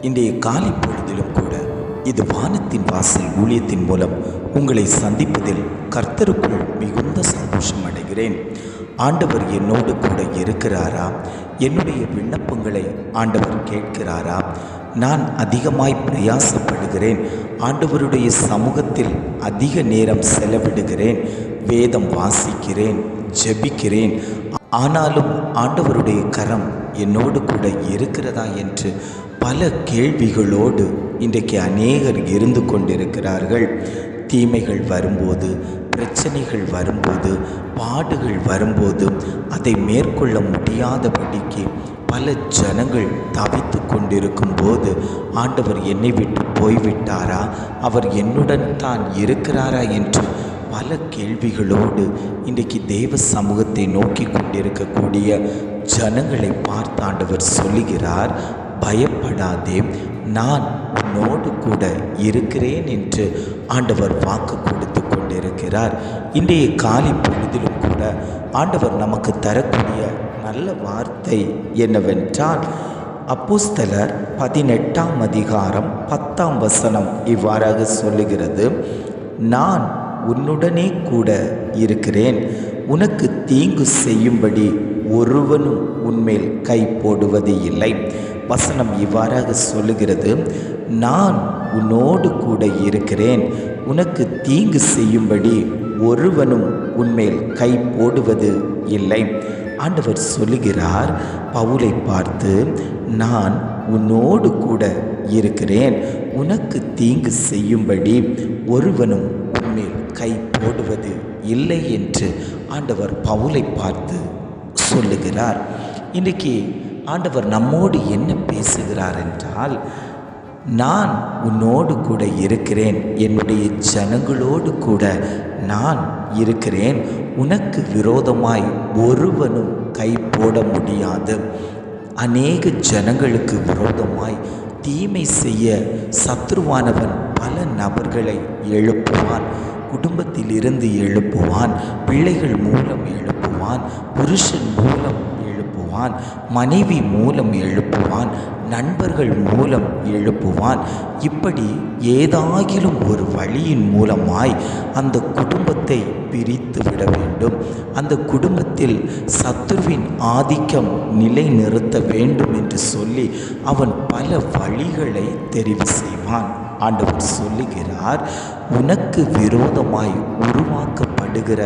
இன்றைய காலை பொழுதிலும் கூட இது வானத்தின் வாசல் ஊழியத்தின் மூலம் உங்களை சந்திப்பதில் கர்த்தருக்குள் மிகுந்த சந்தோஷம் அடைகிறேன். ஆண்டவர் என்னோடு கூட இருக்கிறாரா? என்னுடைய விண்ணப்பங்களை ஆண்டவர் கேட்கிறாரா? நான் அதிகமாய் பிரயாசப்படுகிறேன். ஆண்டவருடைய சமூகத்தில் அதிக நேரம் செலவிடுகிறேன். வேதம் வாசிக்கிறேன் ஜெபிக்கிறேன். ஆனாலும் ஆண்டவருடைய கரம் என்னோடு கூட இருக்கிறதா என்று பல கேள்விகளோடு இன்றைக்கு அநேகர் இருந்து கொண்டிருக்கிறார்கள். தீமைகள் வரும்போது பிரச்சனைகள் வரும்போது பாடுகள் வரும்போது அதை மேற்கொள்ள முடியாதபடிக்கு பல ஜனங்கள் தவித்து கொண்டிருக்கும் போது ஆண்டவர் என்னை விட்டு போய்விட்டாரா? அவர் என்னுடன் தான் இருக்கிறாரா? என்று பல கேள்விகளோடு இன்றைக்கு தேவ சமூகத்தை நோக்கி கொண்டிருக்கக்கூடிய ஜனங்களை பார்த்து ஆண்டவர் சொல்லுகிறார். பயப்படாதே. நான் உன்னோடு கூட இருக்கிறேன் என்று ஆண்டவர் வாக்கு கொடுத்து கொண்டிருக்கிறார். இன்றைய காலை பொழுதிலும் கூட ஆண்டவர் நமக்கு தரக்கூடிய நல்ல வார்த்தை என்னவென்றால் அப்போஸ்தலர் பதினெட்டாம் அதிகாரம் பத்தாம் வசனம் இவ்வாறாக சொல்லுகிறது. நான் உன்னுடனே கூட இருக்கிறேன். உனக்கு தீங்கு செய்யும்படி ஒருவனும் உன்மேல் கை போடுவது இல்லை. வசனம் இவ்வாறாக சொல்லுகிறது நான் உன்னோடு கூட இருக்கிறேன். உனக்கு தீங்கு செய்யும்படி ஒருவனும் உன்மேல் கை போடுவது இல்லை. ஆண்டவர் சொல்லுகிறார் பவுலை பார்த்து நான் உன்னோடு கூட இருக்கிறேன். உனக்கு தீங்கு செய்யும்படி ஒருவனும் உன்மேல் கை போடுவது இல்லை என்று ஆண்டவர் பவுலை பார்த்து சொல்லுகிறார். இன்றைக்கி ஆண்டவர் நம்மோடு என்ன பேசுகிறார் என்றால் நான் உன்னோடு கூட இருக்கிறேன் என்னுடைய ஜனங்களோடு கூட நான் இருக்கிறேன் உனக்கு விரோதமாய் ஒருவனும் கை போட முடியாது. அநேக ஜனங்களுக்கு விரோதமாய் தீமை செய்ய சத்ருவானவன் பல நபர்களை எழுப்புவான் குடும்பத்திலிருந்து எழுப்புவான் பிள்ளைகள் மூலம் எழுப்புவான். புருஷன் மூலம் எழுப்புவான் மனைவி மூலம் எழுப்புவான் நண்பர்கள் மூலம் எழுப்புவான். இப்படி ஏதாகிலும் ஒரு வழியின் மூலமாய் அந்த குடும்பத்தை பிரித்து விட வேண்டும். அந்த குடும்பத்தில் சத்துருவின் ஆதிக்கம் நிலைநிறுத்த வேண்டும் என்று சொல்லி அவன் பல வழிகளை தெரிவு செய்வான். ஆண்டவர் சொல்லுகிறார் உனக்கு விரோதமாய் உருவாக்கப்படுகிற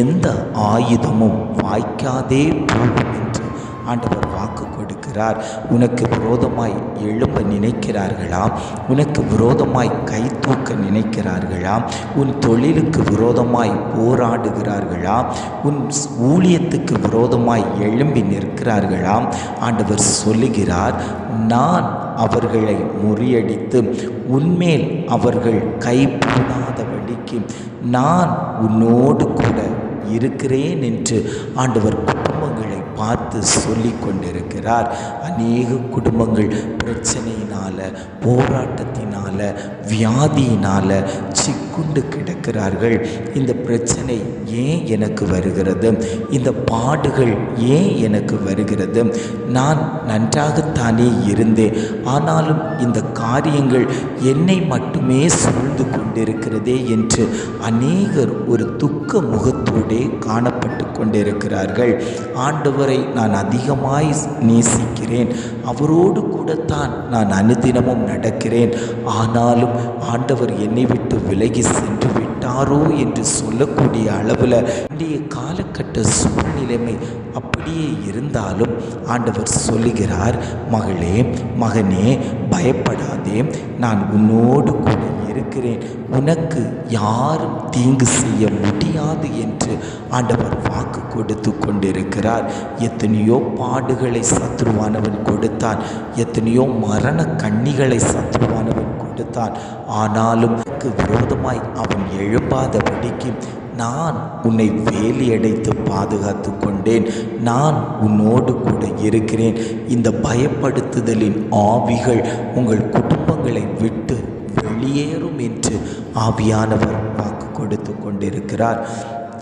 எந்த ஆயுதமும் வாய்க்காதே போகும் என்று ஆண்டவர் வாக்கு கொடுக்கிறார். உனக்கு விரோதமாய் எழும்ப நினைக்கிறார்களா உனக்கு விரோதமாய் கை தூக்க நினைக்கிறார்களா உன் தொழிலுக்கு விரோதமாய் போராடுகிறார்களா உன் ஊழியத்துக்கு விரோதமாய் எழும்பி நிற்கிறார்களா ஆண்டவர் சொல்லுகிறார் நான் அவர்களை முறியடித்து உன்மேல் அவர்கள் கைப்பூடாத நான் உன்னோடு கூட இருக்கிறேன் என்று ஆண்டவர் குடும்பங்களை பார்த்து சொல்லி கொண்டிருக்கிறார் அநேக குடும்பங்கள் பிரச்சனையினால் போராட்டத்தினால் வியாதியினால் சிக்குண்டு கிடக்கிறார்கள். இந்த பிரச்சனை ஏன் எனக்கு வருகிறது? இந்த பாடுகள் ஏன் எனக்கு வருகிறது? நான் நன்றாகத்தானே இருந்தேன். ஆனாலும் இந்த காரியங்கள் என்னை மட்டுமே சூழ்ந்து கொண்டிருக்கிறதே என்று அநேகர் ஒரு துக்க முகத்தோடே காணப்பட்டு கொண்டிருக்கிறார்கள். ஆண்டவர் நான் அதிகமாய் நேசிக்கிறேன். அவரோடு கூடத்தான் நான் அனுதினமும் நடக்கிறேன். ஆனாலும் ஆண்டவர் என்னை விட்டு விலகி சென்று விட்டாரோ என்று சொல்லக்கூடிய அளவில் இன்றைய காலகட்ட சூழ்நிலைமை அப்படியே இருந்தாலும் ஆண்டவர் சொல்லுகிறார் மகளே மகனே பயப்படாதே. நான் உன்னோடு கூட இருக்கிறேன். உனக்கு யாரும் தீங்கு செய்ய முடியாது என்று ஆண்டவர் வாக்கு கொடுத்து கொண்டிருக்கிறார். எத்தனையோ பாடுகளை சத்ருவானவன் கொடுத்தான். எத்தனையோ மரண கண்ணிகளை சத்ருவானவன் கொடுத்தான். ஆனாலும் விரோதமாய் அவன் எழுப்பாதபடிக்கு நான் உன்னை வேலியடைத்து பாதுகாத்து கொண்டேன். நான் உன்னோடு கூட இருக்கிறேன். இந்த பயப்படுத்துதலின் ஆவிகள் உங்கள் குடும்பங்களை விட்டு ஆவியானவர் வாக்கு கொடுத்து கொண்டிருக்கிறார்.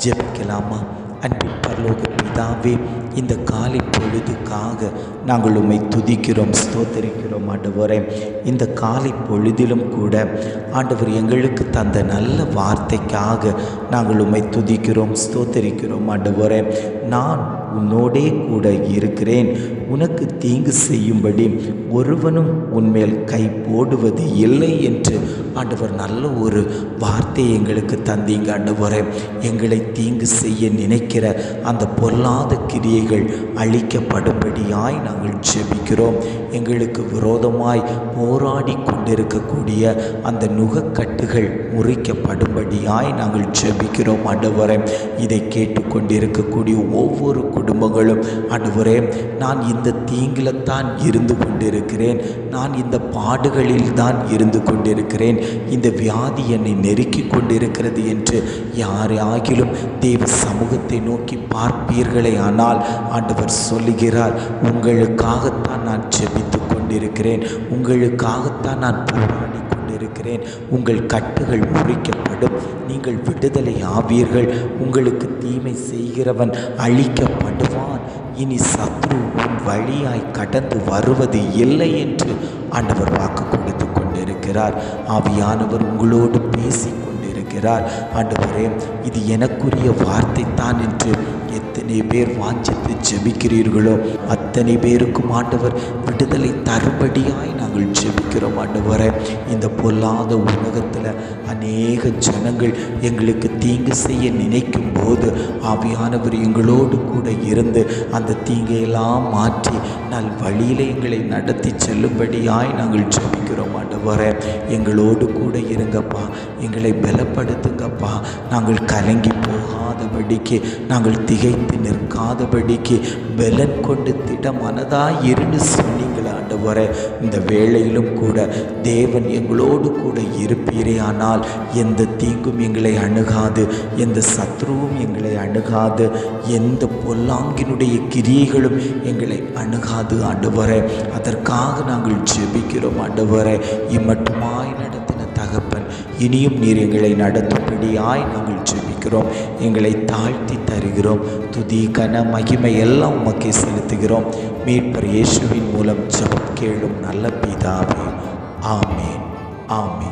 ஜெபிக்கலாமா? அன்பின் பரலோக பிதாவே இந்த காலை பொழுதுக்காக நாங்கள் உம்மை துதிக்கிறோம் ஸ்தோத்தரிக்கிறோம் ஆண்டவரே. இந்த காலை பொழுதிலும் கூட ஆண்டவர் எங்களுக்கு தந்த நல்ல வார்த்தைக்காக நாங்கள் உம்மை துதிக்கிறோம் ஸ்தோத்தரிக்கிறோம் ஆண்டவரே. நான் உன்னோடே கூட இருக்கிறேன். உனக்கு தீங்கு செய்யும்படி ஒருவனும் உன்மேல் கை போடுவது இல்லை என்று ஆண்டவர் நல்ல ஒரு வார்த்தை எங்களுக்கு தந்தீங்க ஆண்டவரே. எங்களை தீங்கு செய்ய நினைக்கிற அந்த பொல்லாத கிரியைகள் அழிக்கப்படும்படியாய் நாங்கள் ஜெபிக்கிறோம். எங்களுக்கு விரோதமாய் போராடி கொண்டிருக்கக்கூடிய அந்த நுகக்கட்டுகள் முறிக்கப்படும்படியாய் நாங்கள் ஜெபிக்கிறோம் ஆண்டவரே. இதை கேட்டுக்கொண்டிருக்கக்கூடிய ஒவ்வொரு குடும்பங்களும் ஆண்டவரே நான் இந்த தீங்கில் தான் இருந்து கொண்டிருக்கிறேன். நான் இந்த பாடுகளில் தான் இருந்து கொண்டிருக்கிறேன். இந்த வியாதி என்னை நெருக்கி கொண்டிருக்கிறது என்று யாராகிலும் தேவ சமூகத்தை நோக்கி பார்ப்பீர்களே ஆனால் ஆண்டவர் சொல்லுகிறார் உங்களுக்காகத்தான் நான் செபித்து கொண்டிருக்கிறேன். உங்களுக்காகத்தான் நான் போராடி இருக்கிறேன். உங்கள் கட்டுகள் முறிக்கப்படும். நீங்கள் விடுதலை ஆவீர்கள். உங்களுக்கு தீமை செய்கிறவன் அழிக்கப்படுவான். இனி சத்ரு உன் வழியாய் கடந்து வருவது இல்லை என்று ஆண்டவர் வாக்கு கொடுத்து கொண்டிருக்கிறார். ஆவியானவர் உங்களோடு பேசி கொண்டிருக்கிறார். ஆண்டவரே இது எனக்குரிய வார்த்தை தான் என்று எத்தனை பேர் வாஞ்சித்து ஜெபிக்கிறீர்களோ அத்தனை பேருக்கும் ஆண்டவர் விடுதலை தருபடியாய் நாங்கள் ஜெபிக்கிறோம் ஆண்டவரே. இந்த பொல்லாத உலகத்தில் அநேக ஜனங்கள் எங்களுக்கு தீங்கு செய்ய நினைக்கும் போது ஆவியானவர் எங்களோடு கூட இருந்து அந்த தீங்கையெல்லாம் மாற்றி நல் வழியில் எங்களை நடத்தி செல்லும்படியாய் நாங்கள் ஜெபிக்கிறோம் ஆண்டவரே. எங்களோடு கூட இருங்கப்பா. எங்களை பலப்படுத்துங்கப்பா. நாங்கள் கலங்கி போகாதபடிக்கு நாங்கள் திகைத்து நிற்காதபடிக்கு பலன் கொண்டு திட இருந்து சொன்னீங்களே ஆண்டவரே. இந்த வேளையிலும் கூட தேவன் எங்களோடு கூட இருப்பீரே ஆனால் எந்த தீங்கும் எங்களை அணுகாது எந்த சத்ருவும் எங்களை அணுகாது எந்த பொல்லாங்கினுடைய கிரியைகளும் எங்களை அணுகாது ஆண்டவரே. அதற்காக நாங்கள் ஜெபிக்கிறோம் ஆண்டவரே. இம்மட்டுமாய் நடத்தின தகப்பன் இனியும் நீர் எங்களை நடத்தும்படியாய் நாங்கள் ஜெபிக்கிறோம் எங்களை தாழ்த்தி தருகிறோம். துதி கன மகிமை எல்லாம் உமக்கே செலுத்துகிறோம். மீட்பர் இயேசுவின் மூலம் ஜபம் கேளும் நல்ல பிதாவே. ஆமே ஆமே